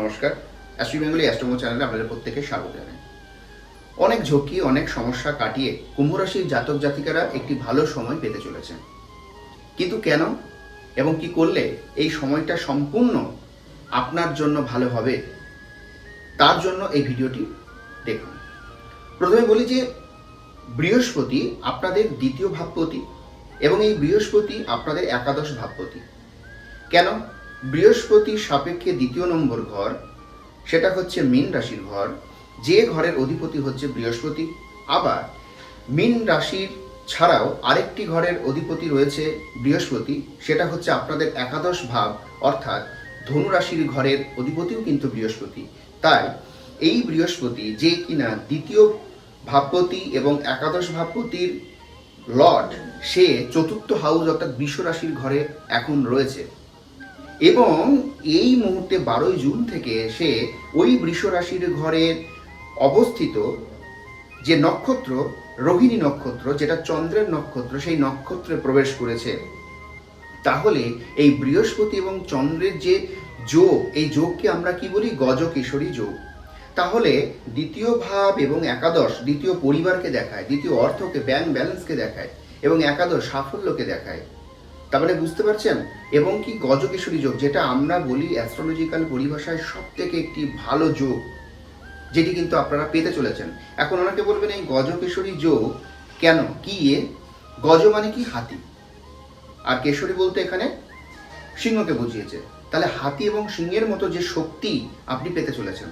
নমস্কার। অ্যাস্ট্রি বেঙ্গলি অ্যাস্ট্রোমো চ্যানেলে আপনাদের প্রত্যেকে স্বাগত জানাই। অনেক ঝক্কি, অনেক সমস্যা কাটিয়ে কুম্ভ রাশির জাতক জাতিকারা একটি ভালো সময় পেতে চলেছেন। কিন্তু কেন এবং কি করলে এই সময়টা সম্পূর্ণ আপনার জন্য ভালো হবে, তার জন্য এই ভিডিওটি দেখুন। প্রথমে বলি যে, বৃহস্পতি আপনাদের দ্বিতীয় ভাবপতি এবং এই বৃহস্পতি আপনাদের একাদশ ভাবপতি। কেন? বৃহস্পতির সাপেক্ষে দ্বিতীয় নম্বর ঘর, সেটা হচ্ছে মীন রাশির ঘর। যে ঘরের অধিপতি হচ্ছে বৃহস্পতি। আবার মীন রাশির ছাড়াও আরেকটি ঘরের অধিপতি রয়েছে বৃহস্পতি, সেটা হচ্ছে আপনাদের একাদশ ভাব, অর্থাৎ ধনু রাশির ঘরের অধিপতিও কিন্তু বৃহস্পতি। তাই এই বৃহস্পতি যে কিনা দ্বিতীয় ভাবপতি এবং একাদশ ভাবপতির লর্ড, সে চতুর্থ হাউস অর্থাৎ বিশ্ব রাশির ঘরে এখন রয়েছে। এবং এই মুহূর্তে বারোই জুন থেকে সে ওই বৃষ রাশির ঘরের অবস্থিত যে নক্ষত্র, রোহিণী নক্ষত্র, যেটা চন্দ্রের নক্ষত্র, সেই নক্ষত্রে প্রবেশ করেছে, তাহলে এই বৃহস্পতি এবং চন্দ্রের যে যোগ, এই যোগকে আমরা কি বলি? গজকেশরী যোগ। তাহলে দ্বিতীয় ভাব এবং একাদশ দ্বিতীয় পরিবারকে দেখায়, দ্বিতীয় অর্থকে, ব্যাংক ব্যালেন্সকে দেখায় এবং একাদশ সাফল্যকে দেখায়। তার মানে বুঝতে পারছেন? এবং কি গজকেশরী যোগ, যেটা আমরা বলি অ্যাস্ট্রোলজিক্যাল পরিভাষায় সব থেকে একটি ভালো যোগ, যেটি কিন্তু আপনারা পেতে চলেছেন। এখন ওনাকে বলবেন এই গজকেশরী যোগ কেন? কি এ? গজ মানে কি? হাতি। আর কেশরী বলতে এখানে সিংহকে বুঝিয়েছে। তাহলে হাতি এবং সিংহের মতো যে শক্তি আপনি পেতে চলেছেন,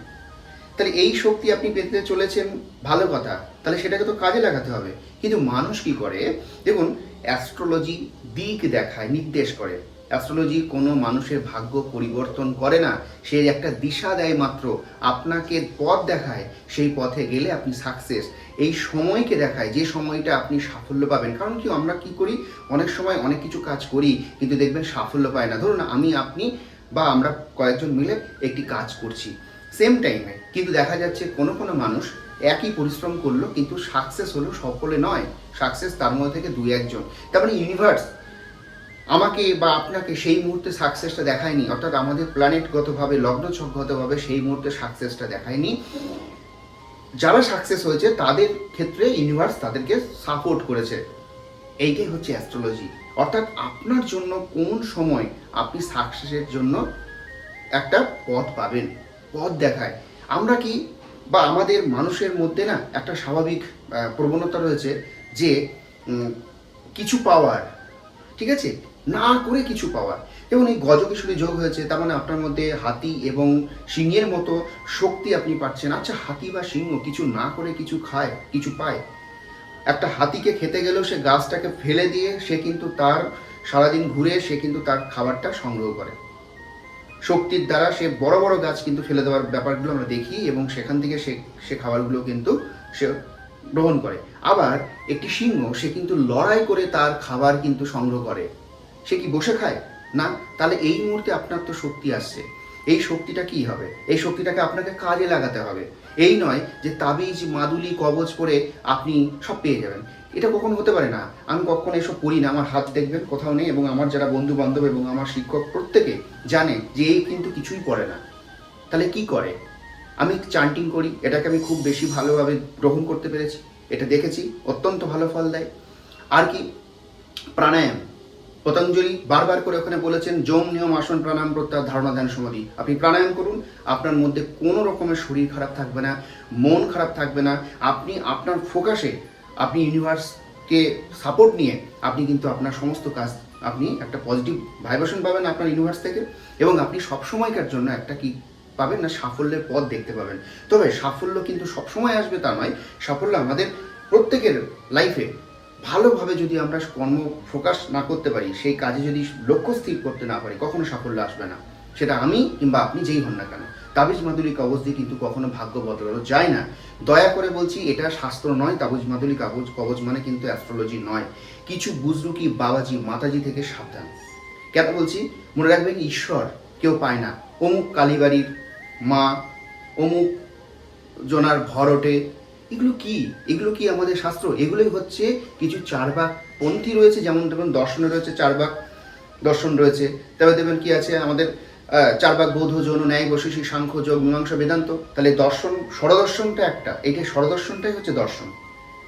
তাহলে এই শক্তি আপনি পেতে চলেছেন ভালো কথা, তাহলে সেটাকে তো কাজে লাগাতে হবে। কিন্তু মানুষ কি করে? দেখুন অ্যাস্ট্রোলজি দিক দেখায়, নির্দেশ করে। অ্যাস্ট্রোলজি কোনো মানুষের ভাগ্য পরিবর্তন করে না। সে একটা দিশা দেয় মাত্র। আপনাকে পথ দেখায়, সেই পথে গেলে আপনি সাকসেস এই সময়কে দেখায়, যে সময়টা আপনি সাফল্য পাবেন। কারণ কি, আমরা কি করি? অনেক সময় অনেক কিছু কাজ করি, কিন্তু দেখবেন সাফল্য পায় না। ধরুন, আমি, আপনি বা আমরা কয়েকজন মিলে একটি কাজ করছি সেম টাইমে কিন্তু দেখা যাচ্ছে কোনো কোনো মানুষ একই পরিশ্রম করল, কিন্তু সাকসেস হলো সকলে নয়। সাকসেস তার মধ্যে থেকে দুই একজন। তার মানে ইউনিভার্স আমাকে বা আপনাকে সেই মুহূর্তে সাকসেসটা দেখায়নি, অর্থাৎ আমাদের প্ল্যানেটগতভাবে লগ্নছকগতভাবে সেই মুহূর্তে সাকসেসটা দেখায়নি। যারা সাকসেস হয়েছে, তাদের ক্ষেত্রে ইউনিভার্স তাদেরকে সাপোর্ট করেছে। এইটাই হচ্ছে অ্যাস্ট্রোলজি অর্থাৎ আপনার জন্য কোন সময় আপনি সাকসেসের জন্য একটা পথ পাবেন, পথ দেখায়। আমরা কি বা আমাদের মানুষের মধ্যে না একটা স্বাভাবিক প্রবণতা রয়েছে যে কিছু পাওয়ার ঠিক আছে? না করে কিছু পাওয়ার। যেমন এই গজকিশোরী যোগ হয়েছে, তার মানে আপনার মধ্যে হাতি এবং সিংহের মতো শক্তি আপনি পাচ্ছেন। আচ্ছা হাতি বা সিংহ কিছু না করে কিছু খায়, কিছু পায়? একটা হাতিকে খেতে গেলেও সে গাছটাকে ফেলে দিয়ে সে কিন্তু তার সারাদিন ঘুরে সে কিন্তু তার খাবারটা সংগ্রহ করে। শক্তির দ্বারা সে বড় বড় গাছ কিন্তু ফেলে দেওয়ার ব্যাপারগুলো আমরা দেখি এবং সেখান থেকে সে সে খাবারগুলো কিন্তু সে গ্রহণ করে। আবার একটি সিংহ সে কিন্তু লড়াই করে তার খাবার কিন্তু সংগ্রহ করে। সে কি বসে খায়? না, তাহলে এই মুহূর্তে আপনার তো শক্তি আসছে। এই শক্তিটা কি হবে? এই শক্তিটাকে আপনাকে কাজে লাগাতে হবে। এই নয় যে তাবিজ, মাদুলি কবচ পরে আপনি সব পেয়ে যাবেন। এটা কখনো হতে পারে না। আমি কখনো এসব পড়ি না। আমার হাত দেখবেন, কোথাও নেই এবং আমার যারা বন্ধু বান্ধব এবং আমার শিক্ষক প্রত্যেকে জানে যে এই কিন্তু কিছুই করে না। তাহলে কি করে? আমি চান্টিং করি। এটাকে আমি খুব বেশি ভালোভাবে গ্রহণ করতে পেরেছি। এটা দেখেছি। অত্যন্ত ভালো ফল দেয়। আর কি? প্রাণায়াম। পতঞ্জলি বারবার করে ওখানে বলেছেন যোম নিয়ম আসন প্রাণায়াম প্রত্যাহার ধারণা ধ্যান সমাধি। আপনি প্রাণায়াম করুন, আপনার মধ্যে কোনো রকমের শরীর খারাপ থাকবে না, মন খারাপ থাকবে না। আপনি আপনার ফোকাসে আপনি ইউনিভার্সকে সাপোর্ট নিয়ে আপনি কিন্তু আপনার সমস্ত কাজ, আপনি একটা পজিটিভ ভাইব্রেশন পাবেন আপনার ইউনিভার্স থেকে এবং আপনি সবসময়কার জন্য একটা কি পাবেন না, সাফল্যের পথ দেখতে পাবেন। তবে সাফল্য কিন্তু সবসময় আসবে তা নয়, সাফল্য আমাদের প্রত্যেকের লাইফে ভালোভাবে যদি আমরা কর্ম ফোকাস না করতে পারি, সেই কাজে যদি লক্ষ্য স্থির করতে না পারি, কখনো সাফল্য আসবে না। সেটা আমি কিংবা আপনি যেই হন না কেন। তাবিজ মাদুলি কাগজ দিয়ে কিন্তু কখনো ভাগ্য বদলানো যায় না। দয়া করে বলছি, এটা শাস্ত্র নয়, তাবিজ মাদুলি কাগজ কবজ মানে কিন্তু অ্যাস্ট্রোলজি নয়। কিছু বুজরুকি বাবাজি, মাতাজি থেকে সাবধান। কেন বলছি? মনে রাখবেন ঈশ্বর কেউ পায় না। অমুক কালীবাড়ির মা, অমুক জোনার ভরটে এগুলো কি? এগুলো কি আমাদের শাস্ত্র? এগুলোই হচ্ছে কিছু চারবাক পন্থী রয়েছে, যেমন ধরুন দর্শনে রয়েছে চারবাক দর্শন রয়েছে। তবে দেখবেন কি আছে? আমাদের চারবাক বৌদ্ধ, যৌন, ন্যায় বৈশেষিক সাংখ্য, যোগ, মীমাংসা, বেদান্ত। তাহলে দর্শন ষড়দর্শনটা একটা। এইটা ষড়দর্শনটাই হচ্ছে দর্শন।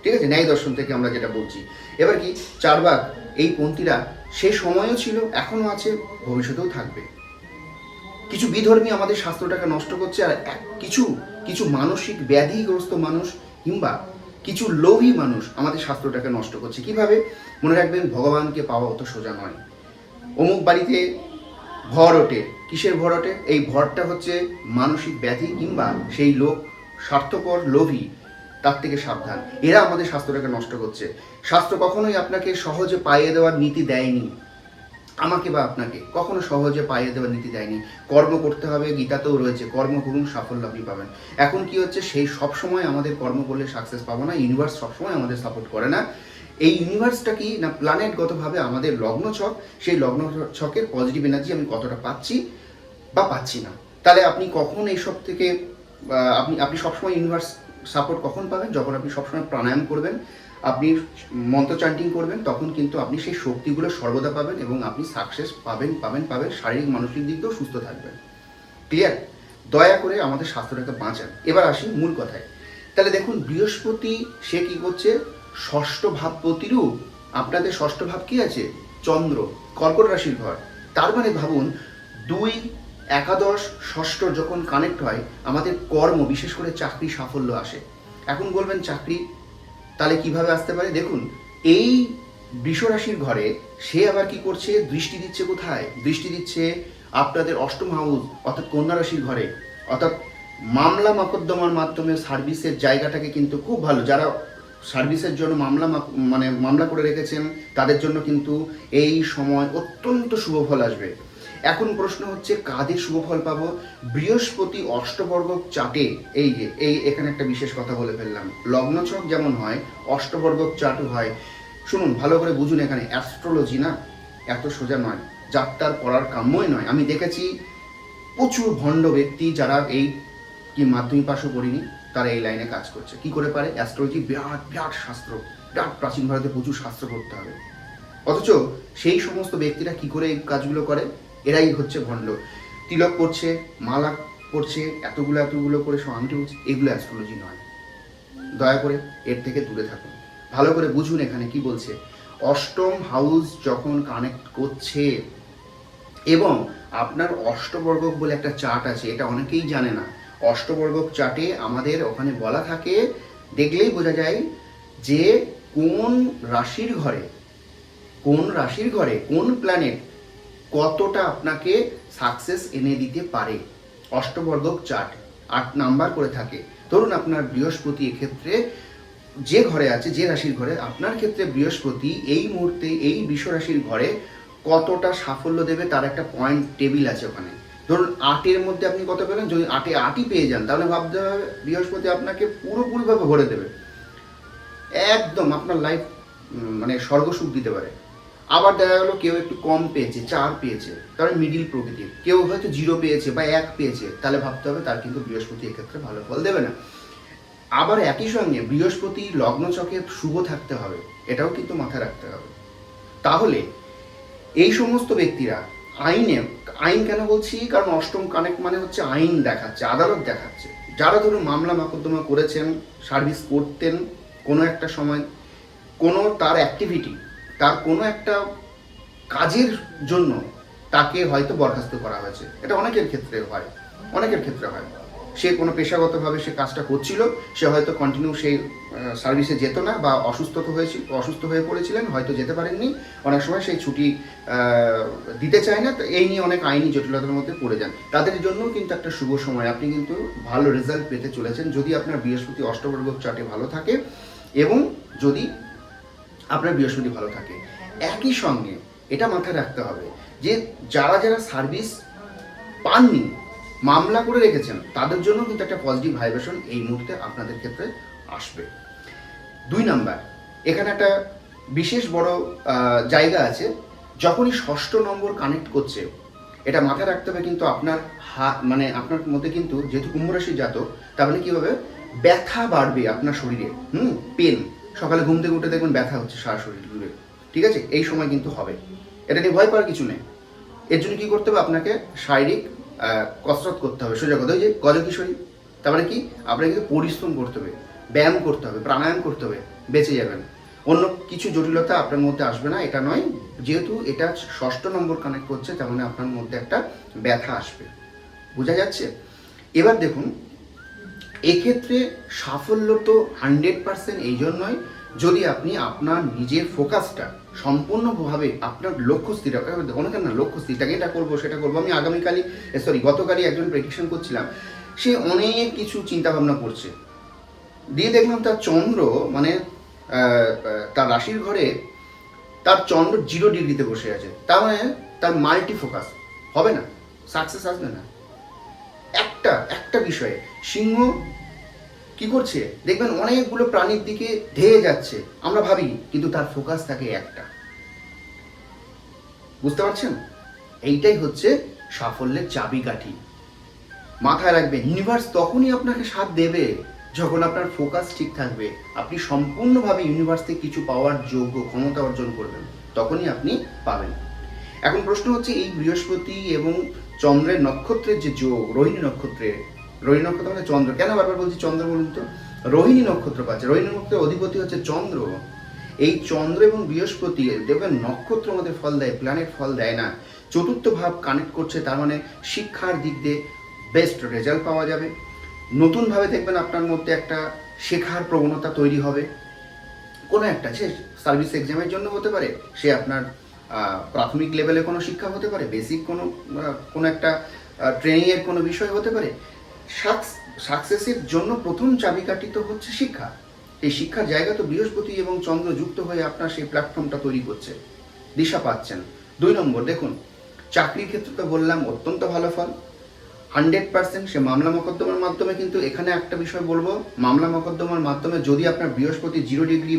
ঠিক আছে? ন্যায় দর্শন থেকে আমরা যেটা বলছি। এবার কি? চারবাক এই পন্থীরা সে সময়ও ছিল এখনও আছে, ভবিষ্যতেও থাকবে। কিছু বিধর্মী আমাদের শাস্ত্রটাকে নষ্ট করছে, আর কিছু কিছু মানসিক ব্যাধিগ্রস্ত মানুষ কিংবা কিছু লোভী মানুষ আমাদের স্বাস্থ্যটাকে নষ্ট করছে। কীভাবে? মনে রাখবেন, ভগবানকে পাওয়া অত সোজা নয়। অমুক বাড়িতে ভর ওঠে। কিসের ভর ওঠে? এই ভরটা হচ্ছে মানসিক ব্যাধি কিংবা সেই লোক স্বার্থপর, লোভী, তার থেকে সাবধান। এরা আমাদের স্বাস্থ্যটাকে নষ্ট করছে। স্বাস্থ্য কখনোই আপনাকে সহজে পাইয়ে দেওয়ার নীতি দেয়নি। আমাকে বা আপনাকে কখনো সহজে পাইয়ে দেওয়ার নীতি দেয়নি। কর্ম করতে হবে, গীতাতেও রয়েছে, কর্ম করুন, সাফল্য আপনি পাবেন। এখন কি হচ্ছে? সেই সব সময় আমাদের কর্ম করলে সাকসেস পাবো না ইউনিভার্স সবসময় আমাদের সাপোর্ট করে না। এই ইউনিভার্সটা কি? না প্ল্যানেটগতভাবে আমাদের লগ্ন ছক, সেই লগ্ন ছকের পজিটিভ এনার্জি আমি কতটা পাচ্ছি বা পাচ্ছি না। তাহলে আপনি কখন এইসব থেকে আপনি আপনি সবসময় ইউনিভার্স সাপোর্ট কখন পাবেন? যখন আপনি সবসময় প্রাণায়াম করবেন আপনি মন্ত্র চান্টিং করবেন, তখন কিন্তু আপনি সেই শক্তিগুলো সর্বদা পাবেন এবং আপনি সাকসেস পাবেন পাবেন পাবেন, শারীরিক মানসিক দিক দিয়েও সুস্থ থাকবেন। ক্লিয়ার দয়া করে আমাদের স্বাস্থ্যটাকে বাঁচান। এবার আসি মূল কথায়। তাহলে দেখুন, বৃহস্পতি, সে কি করছে? ষষ্ঠ ভাব প্রতিরূপ। আপনাদের ষষ্ঠ ভাব কি আছে? চন্দ্র, কর্কট রাশির ঘর। তার মানে ভাবুন, দুই একাদশ ষষ্ঠ যখন কানেক্ট হয়, আমাদের কর্ম, বিশেষ করে চাকরি সাফল্য আসে। এখন বলবেন, চাকরি তাহলে কীভাবে আসতে পারে? দেখুন, এই বৃষ রাশির ঘরে সে আবার কি করছে? দৃষ্টি দিচ্ছে কোথায়? দৃষ্টি দিচ্ছে আপনাদের অষ্টম হাউস অর্থাৎ কন্যা রাশির ঘরে। অর্থাৎ মামলা মকদ্দমার মাধ্যমে সার্ভিসের জায়গাটাকে কিন্তু খুব ভালো, যারা সার্ভিসের জন্য মামলা মানে মামলা করে রেখেছেন, তাদের জন্য কিন্তু এই সময় অত্যন্ত শুভ ফল আসবে। এখন প্রশ্ন হচ্ছে, কাদের শুভ ফল পাবো? বৃহস্পতি অষ্টবর্গ চাটে, এই যে, এই এখানে একটা বিশেষ কথা বলে ফেললাম। লগ্নছক যেমন হয়, অষ্টবর্গ চাটও হয়। শুনুন, ভালো করে বুঝুন এখানে, অ্যাস্ট্রোলজি না? এত সোজা নয়। যাত্রার পড়ার কাম্যই নয়। আমি দেখেছি প্রচুর ভণ্ড ব্যক্তি যারা এই কি মাধ্যমিক পাশও করিনি তারা এই লাইনে কাজ করছে। কি করে পারে? অ্যাস্ট্রোলজি বিরাট বিরাট শাস্ত্র। বিরাট প্রাচীন ভারতে প্রচুর শাস্ত্র করতে হবে। অথচ সেই সমস্ত ব্যক্তিরা কি করে এই কাজগুলো করে? এরাই হচ্ছে ভণ্ড। তিলক করছে মালা করছে এতগুলো এতগুলো করে আংটি উঠছে এগুলো অ্যাস্ট্রোলজি নয়। দয়া করে এর থেকে দূরে থাকুন। ভালো করে বুঝুন এখানে কি বলছে। অষ্টম হাউস যখন কানেক্ট করছে, এবং আপনার অষ্টবর্গক বলে একটা চার্ট আছে, এটা অনেকেই জানে না। অষ্টবর্গক চার্টে আমাদের ওখানে বলা থাকে, দেখলেই বোঝা যায় যে কোন রাশির ঘরে, কোন রাশির ঘরে, কোন প্ল্যানেট কতটা আপনাকে সাকসেস এনে দিতে পারে? অষ্টবর্গক চার্ট আট নাম্বার করে থাকে। ধরুন আপনার বৃহস্পতি এক্ষেত্রে যে ঘরে আছে, যে রাশির ঘরে, আপনার ক্ষেত্রে বৃহস্পতি এই মুহূর্তে, এই রাশির ঘরে কতটা সাফল্য দেবে তার একটা পয়েন্ট টেবিল আছে ওখানে। ধরুন আটের মধ্যে আপনি কত পেলেন? যদি আটে আটই পেয়ে যান, তাহলে ভাবতে হবে বৃহস্পতি আপনাকে পুরোপুরিভাবে ভরে দেবে। একদম আপনার লাইফ মানে স্বর্গ সুখ দিতে পারে। আবার দেখা গেলো কেউ একটু কম পেয়েছে, চার পেয়েছে তাহলে মিডিল প্রকৃতির। কেউ হয়তো জিরো পেয়েছে বা এক পেয়েছে, তাহলে ভাবতে হবে তার কিন্তু বৃহস্পতি এক্ষেত্রে ভালো ফল দেবে না। আবার একই সঙ্গে বৃহস্পতি লগ্ন চকে শুভ থাকতে হবে, এটাও কিন্তু মাথায় রাখতে হবে। তাহলে এই সমস্ত ব্যক্তিরা আইনে, আইন কেন বলছি? কারণ অষ্টম কানেক্ট মানে হচ্ছে আইন দেখাচ্ছে, আদালত দেখাচ্ছে। যারা ধরুন মামলা মকদ্দমা করেছেন, সার্ভিস করতেন কোনো একটা সময়, কোনো তার অ্যাক্টিভিটি তার কোনো একটা কাজের জন্য তাকে হয়তো বরখাস্ত করা হয়েছে। এটা অনেকের ক্ষেত্রে হয়। অনেকের ক্ষেত্রে হয়। সে কোনো পেশাগতভাবে সে কাজটা করছিল, সে হয়তো কন্টিনিউ সেই সার্ভিসে যেত না বা অসুস্থ হয়েছিল অসুস্থ হয়ে পড়েছিলেন, হয়তো যেতে পারেননি। অনেক সময় সেই ছুটি দিতে চায় না, তো এই নিয়ে অনেক আইনি জটিলতার মধ্যে পড়ে যান। তাদের জন্য কিন্তু একটা শুভ সময়। আপনি কিন্তু ভালো রেজাল্ট পেতে চলেছেন যদি আপনার বৃহস্পতি অষ্টবর্গ চাটে ভালো থাকে এবং যদি আপনার বৃহস্পতি ভালো থাকে। একই সঙ্গে এটা মাথায় রাখতে হবে যে যারা যারা সার্ভিস পাননি, মামলা করে রেখেছেন, তাদের জন্য কিন্তু একটা পজিটিভ ভাইব্রেশন এই মুহূর্তে আপনাদের ক্ষেত্রে আসবে। দুই নাম্বার, এখানে একটা বিশেষ বড় জায়গা আছে, যখনই ষষ্ঠ নম্বর কানেক্ট করছে, এটা মাথায় রাখতে হবে কিন্তু আপনার হাত মানে আপনার মধ্যে কিন্তু যেহেতু কুম্ভ রাশির জাতক তার মানে কি ব্যথা বাড়বে আপনার শরীরে, হুম? পেন সকালে ঘুম থেকে উঠে দেখবেন ব্যথা হচ্ছে সারা শরীর ঠিক আছে? এই সময় কিন্তু হবে। এটা নিয়ে ভয় পাওয়ার কিছু নেই। এর জন্য কি করতে হবে? আপনাকে শারীরিক কসরত করতে হবে। সোজা কথা, ওই যে গজকিশোরী তার মানে কি? আপনাকে পরিশ্রম করতে হবে। ব্যায়াম করতে হবে, প্রাণায়াম করতে হবে, বেঁচে যাবেন। অন্য কিছু জটিলতা আপনার মধ্যে আসবে না, এটা নয়। যেহেতু এটা ষষ্ঠ নম্বর কানেক্ট করছে তার মানে আপনার মধ্যে একটা ব্যথা আসবে। বোঝা যাচ্ছে? এবার দেখুন এক্ষেত্রে সাফল্য তো হান্ড্রেড পার্সেন্ট এই জন্যই যদি আপনি আপনার নিজের ফোকাসটা সম্পূর্ণভাবে আপনার লক্ষ্য স্থির অনেকের না, লক্ষ্য স্থির থাকে এটা করব, সেটা করব। আমি আগামীকালই সরি গতকালই একজন প্রেডিকশন করছিলাম, সে অনেক কিছু চিন্তা ভাবনা করছে। দিয়ে দেখলাম তার চন্দ্র মানে তার রাশির ঘরে তার চন্দ্র জিরো ডিগ্রিতে বসে আছে। তার মানে তার মাল্টি ফোকাস হবে না? সাকসেস আসবে না। একটা একটা বিষয়ে। সিংহ কি করছে? দেখবেন অনেকগুলো প্রাণীর দিকে ধেয়ে যাচ্ছে। আমরা ভাবি, কিন্তু তার ফোকাস থাকে একটা। বুঝতে পারছেন? এইটাই হচ্ছে সাফল্যের চাবিকাঠি। মাথায় রাখবেন ইউনিভার্স তখনই আপনাকে সাথ দেবে যখন আপনার ফোকাস ঠিক থাকবে। আপনি সম্পূর্ণভাবে ইউনিভার্স থেকে কিছু পাওয়ার যোগ্য, ক্ষমতা অর্জন করবেন। তখনই আপনি পাবেন। এখন প্রশ্ন হচ্ছে, এই বৃহস্পতি এবং চন্দ্রের নক্ষত্রের যে যোগ, রোহিণী নক্ষত্রের রোহিণী নক্ষত্র মানে চন্দ্র। কেন বারবার বলছি চন্দ্র বলুন তো? রোহিণী নক্ষত্র পাচ্ছে। রোহিণী নক্ষত্রের অধিপতি হচ্ছে চন্দ্র। এই চন্দ্র এবং বৃহস্পতি, দেখবেন নক্ষত্র আমাদের ফল দেয় প্ল্যানেট ফল দেয় না। চতুর্থ ভাব কানেক্ট করছে, তার মানে শিক্ষার দিক দিয়ে বেস্ট রেজাল্ট পাওয়া যাবে। নতুনভাবে দেখবেন আপনার মধ্যে একটা শেখার প্রবণতা তৈরি হবে। কোনো একটা, সে সার্ভিস এক্সামের জন্য হতে পারে, সে আপনার প্রাথমিক লেভেলে কোনো শিক্ষা হতে পারে বেসিক কোনো কোনো একটা ট্রেনিংয়ের কোনো বিষয় হতে পারে। সাকসেসের জন্য প্রথম চাবিকাঠি তো হচ্ছে শিক্ষা। এই শিক্ষার জায়গা তো বৃহস্পতি এবং চন্দ্র যুক্ত হয়ে আপনার সেই প্ল্যাটফর্মটা তৈরি করছে। দিশা পাচ্ছেন। দুই নম্বর, দেখুন, চাকরির ক্ষেত্রে তো বললাম, অত্যন্ত ভালো ফল। হান্ড্রেড পার্সেন্ট সে মামলা মোকদ্দমার মাধ্যমে কিন্তু এখানে একটা বিষয় বলব, মামলা মোকদ্দমার মাধ্যমে যদি আপনার বৃহস্পতি জিরো ডিগ্রি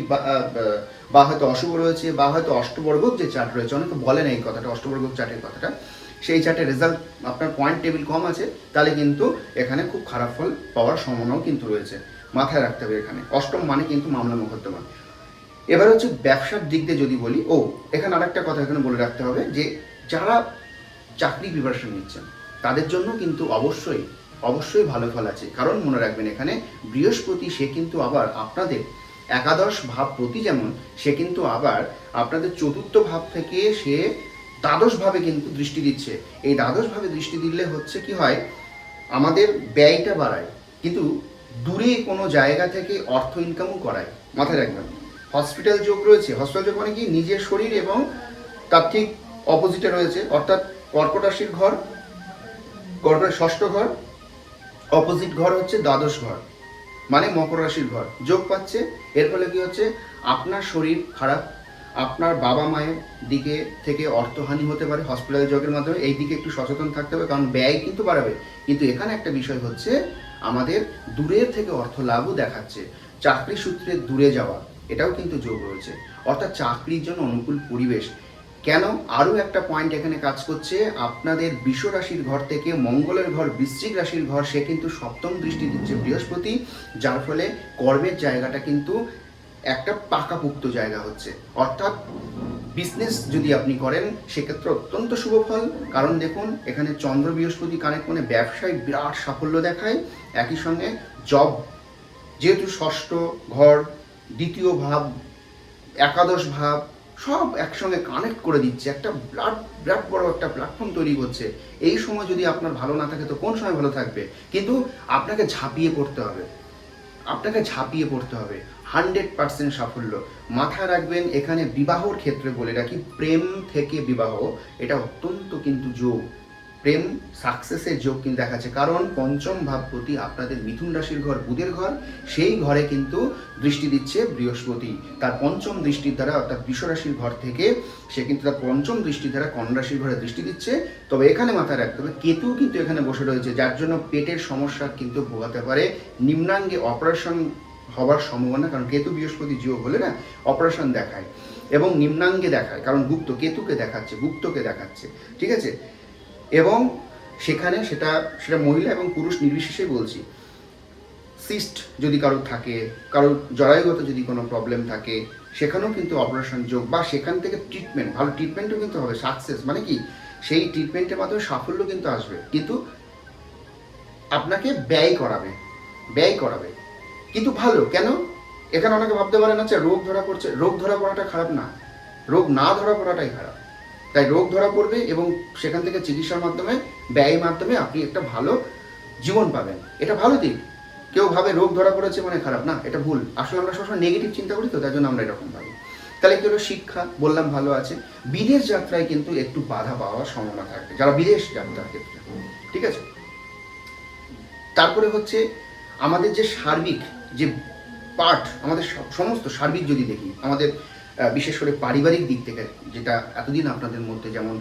বা হয়তো অশুভ রয়েছে বা হয়তো অষ্টবর্গক যে চার্ট রয়েছে, অনেকে বলেন এই কথাটা, অষ্টবর্গক চার্টের কথাটা, সেই চার্টের রেজাল্ট আপনার পয়েন্ট টেবিল কম আছে, তাহলে কিন্তু এখানে খুব খারাপ ফল পাওয়ার সম্ভাবনাও কিন্তু রয়েছে। মাথায় রাখতে হবে এখানে। অষ্টম মানে কিন্তু মামলা মোকদ্দমা। এবার হচ্ছে ব্যবসার দিক দিয়ে যদি বলি, ও, এখানে আরেকটা কথা এখানে বলে রাখতে হবে যে, যারা চাকরি প্রিপারেশন নিচ্ছেন তাদের জন্য কিন্তু অবশ্যই অবশ্যই ভালো ফল আছে। কারণ মনে রাখবেন এখানে বৃহস্পতি, সে কিন্তু আবার আপনাদের একাদশ ভাব প্রতি যেমন, সে কিন্তু আবার আপনাদের চতুর্থ ভাব থেকে সে দ্বাদশ ভাবে কিন্তু দৃষ্টি দিচ্ছে। এই দ্বাদশ ভাবে দৃষ্টি দিলে হচ্ছে কি হয়? আমাদের ব্যয়টা বাড়ায়। কিন্তু দূরে কোনো জায়গা থেকে অর্থ ইনকামও করায়। মাথায় রাখবেন। হসপিটাল যোগ রয়েছে। হসপিটাল যোগ মানে কি? নিজের শরীর এবং তার ঠিক অপোজিটে রয়েছে। অর্থাৎ কর্কট রাশির ঘর কর্কট ষষ্ঠ ঘর অপোজিট ঘর হচ্ছে দ্বাদশ ঘর মানে মকর রাশির ঘর। যোগ পাচ্ছে, এর ফলে কি হচ্ছে? আপনার শরীর খারাপ, আপনার বাবা মায়ের দিকে থেকে অর্থহানি হতে পারে হসপিটাল যোগের মাধ্যমে। এই দিকে একটু সচেতন থাকতে হবে, কারণ ব্যয় কিন্তু বাড়াবে। কিন্তু এখানে একটা বিষয় হচ্ছে, আমাদের দূরের থেকে অর্থ লাভও দেখাচ্ছে। চাকরি সূত্রে দূরে যাওয়া, এটাও কিন্তু যোগ রয়েছে। অর্থাৎ চাকরির জন্য অনুকূল পরিবেশ কেন আরও একটা পয়েন্ট এখানে কাজ করছে? আপনাদের বিশ্ব রাশির ঘর থেকে মঙ্গলের ঘর, বৃশ্চিক রাশির ঘর, সে কিন্তু সপ্তম দৃষ্টি দিচ্ছে বৃহস্পতি, যার ফলে কর্মের জায়গাটা কিন্তু একটা পাকাপুক্ত জায়গা হচ্ছে। অর্থাৎ বিজনেস যদি আপনি করেন, সেক্ষেত্রে অত্যন্ত শুভ ফল। কারণ দেখুন, এখানে চন্দ্র বৃহস্পতি কানেক্ট মানে ব্যবসায় বিরাট সাফল্য দেখায়। একই সঙ্গে জব যেহেতু ষষ্ঠ ঘর, দ্বিতীয় ভাব, একাদশ ভাব সব একসঙ্গে কানেক্ট করে দিচ্ছে। একটা ব্লাড বিরাট বড় একটা প্ল্যাটফর্ম তৈরি করছে। এই সময় যদি আপনার ভালো না থাকে, তো কোন সময় ভালো থাকবে? কিন্তু আপনাকে ঝাঁপিয়ে পড়তে হবে। আপনাকে ঝাঁপিয়ে পড়তে হবে। হান্ড্রেড পার্সেন্ট সাফল্য। মাথায় রাখবেন, এখানে বিবাহর ক্ষেত্রে বলে রাখি, প্রেম থেকে বিবাহ, এটা অত্যন্ত কিন্তু যোগ। প্রেম সাকসেসের যোগ কিন্তু দেখাচ্ছে। কারণ পঞ্চম ভাবপতি আপনাদের মিথুন রাশির ঘর, বুধের ঘর, সেই ঘরে কিন্তু দৃষ্টি দিচ্ছে বৃহস্পতি। তার পঞ্চম দৃষ্টির দ্বারা অর্থাৎ রাশির ঘর থেকে সে কিন্তু তার পঞ্চম দৃষ্টির দ্বারা রাশির ঘরে দৃষ্টি দিচ্ছে। তবে এখানে মাথায় রাখতে হবে, কেতু কিন্তু এখানে বসে রয়েছে, যার জন্য পেটের সমস্যা কিন্তু ভোগাতে পারে। নিম্নাঙ্গে অপারেশন হওয়ার সম্ভাবনা, কারণ কেতু বৃহস্পতি যোগ হলে না অপারেশন দেখায় এবং নিম্নাঙ্গে দেখায়। কারণ গুপ্ত কেতুকে দেখাচ্ছে, গুপ্তকে দেখাচ্ছে। ঠিক আছে? এবং সেখানে সেটা সেটা মহিলা এবং পুরুষ নির্বিশেষে বলছি, সিস্ট যদি কারোর থাকে, কারোর জরায়ুগত যদি কোনো প্রবলেম থাকে, সেখানেও কিন্তু অপারেশন যোগ বা সেখান থেকে ট্রিটমেন্ট ভালো ট্রিটমেন্টও কিন্তু হবে সাকসেস মানে কি? সেই ট্রিটমেন্টের মাধ্যমে সাফল্য কিন্তু আসবে, কিন্তু আপনাকে ব্যয় করাবে ব্যয় করাবে। কিন্তু ভালো, কেন? এখানে অনেকে ভাবতে পারেন আচ্ছা রোগ ধরা পড়ছে, রোগ ধরা পড়াটা খারাপ না, রোগ না ধরা পড়াটাই খারাপ। তাই রোগ ধরা পড়বে এবং সেখান থেকে চিকিৎসার মাধ্যমে, ব্যয়ের মাধ্যমে আপনি একটা ভালো জীবন পাবেন। এটা ভালো দিক। কেউ ভাবে রোগ ধরা পড়েছে মানে খারাপ। না, এটা ভুল। আসলে আমরা সবসময় নেগেটিভ চিন্তা করি তো তার জন্য আমরা এরকম ভাবি। তাহলে কি হলো? শিক্ষা, বললাম ভালো আছে। বিদেশ যাত্রায় কিন্তু একটু বাধা পাওয়ার সম্ভাবনা থাকবে যারা বিদেশ যাত্রার ক্ষেত্রে। ঠিক আছে? তারপরে হচ্ছে, আমাদের যে সার্বিক যে পার্ট আমাদের সমস্ত সার্বিক যদি দেখি, আমাদের বিশেষ করে পারিবারিক দিক থেকে যেটা এতদিন আপনাদের মধ্যে যেমন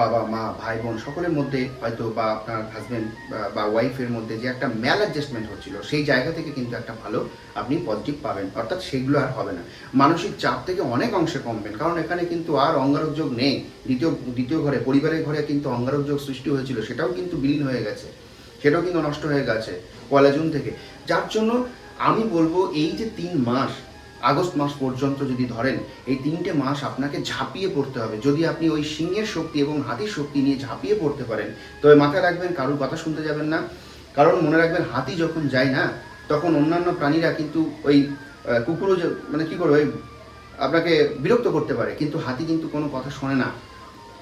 বাবা, মা, ভাই, বোন সকলের মধ্যে হয়তো বা আপনার হাজব্যান্ড বা ওয়াইফের মধ্যে যে একটা ম্যাল অ্যাডজাস্টমেন্ট হচ্ছিল, সেই জায়গা থেকে কিন্তু একটা ভালো আপনি পজিটিভ পাবেন। অর্থাৎ সেগুলো আর হবে না। মানসিক চাপ থেকে অনেক অংশে কমবেন, কারণ এখানে কিন্তু আর অঙ্গারক যোগ নেই। দ্বিতীয় দ্বিতীয় ঘরে, পরিবারের ঘরে কিন্তু অঙ্গারক যোগ সৃষ্টি হয়েছিল, সেটাও কিন্তু বিলীন হয়ে গেছে। সেটাও কিন্তু নষ্ট হয়ে গেছে পয়লা জুন থেকে। যার জন্য আমি বলব এই যে তিন মাস আগস্ট মাস পর্যন্ত যদি ধরেন, এই তিনটে মাস আপনাকে ঝাঁপিয়ে পড়তে হবে। যদি আপনি ওই সিংহের শক্তি এবং হাতির শক্তি নিয়ে ঝাঁপিয়ে পড়তে পারেন, তবে মাথায় রাখবেন, কারোর কথা শুনতে যাবেন না। কারণ মনে রাখবেন, হাতি যখন যায় না, তখন অন্যান্য প্রাণীরা কিন্তু ওই কুকুরও মানে কি ওই আপনাকে বিরক্ত করতে পারে। কিন্তু হাতি কিন্তু কোনো কথা শোনে না।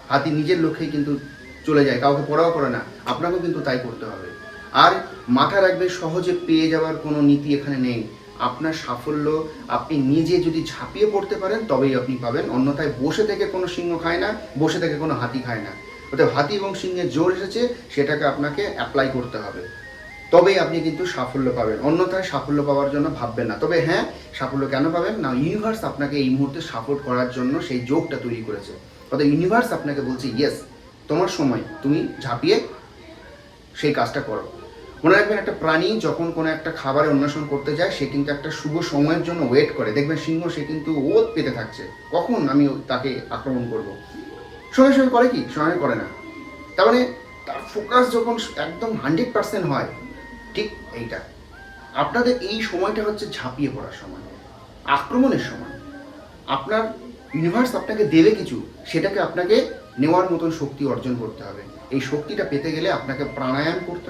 হাতি নিজের লক্ষ্যেই কিন্তু চলে যায়, কাউকে পড়াও করে না। আপনাকেও কিন্তু তাই করতে হবে। আর মাথা রাখবে সহজে পেয়ে যাওয়ার কোনো নীতি এখানে নেই। আপনার সাফল্য আপনি নিজে যদি ঝাঁপিয়ে পড়তে পারেন, তবেই আপনি পাবেন। অন্যথায় বসে থেকে কোনো সিংহ খায় না, বসে থেকে কোনো হাতি খায় না। অর্থাৎ হাতি এবং সিংহের জোর এসেছে, সেটাকে আপনাকে অ্যাপ্লাই করতে হবে। তবেই আপনি কিন্তু সাফল্য পাবেন। অন্যথায় সাফল্য পাওয়ার জন্য ভাববেন না। তবে হ্যাঁ সাফল্য কেন পাবেন? না ইউনিভার্স আপনাকে এই মুহূর্তে সাপোর্ট করার জন্য সেই যোগটা তৈরি করেছে। অর্থাৎ ইউনিভার্স আপনাকে বলছে ইয়েস তোমার সময়। তুমি ঝাঁপিয়ে সেই কাজটা করো। মনে রাখবেন একটা প্রাণী যখন কোনো একটা খাবারে অন্বেষণ করতে যায়, সে কিন্তু একটা শুভ সময়ের জন্য ওয়েট করে। দেখবেন সিংহ সে কিন্তু ওত পেতে থাকছে। কখন আমি তাকে আক্রমণ করব? সঙ্গে সঙ্গে করে কি? সঙ্গে করে না। তার মানে তার ফোকাস যখন একদম হান্ড্রেড পার্সেন্ট হয়, ঠিক এইটা। আপনাদের এই সময়টা হচ্ছে ঝাঁপিয়ে পড়ার সময়, আক্রমণের সময়। আপনার ইউনিভার্স আপনাকে দেবে কিছু, সেটাকে আপনাকে নেওয়ার মতন শক্তি অর্জন করতে হবে। এই শক্তিটা পেতে গেলে আপনাকে প্রাণায়াম করতে হবে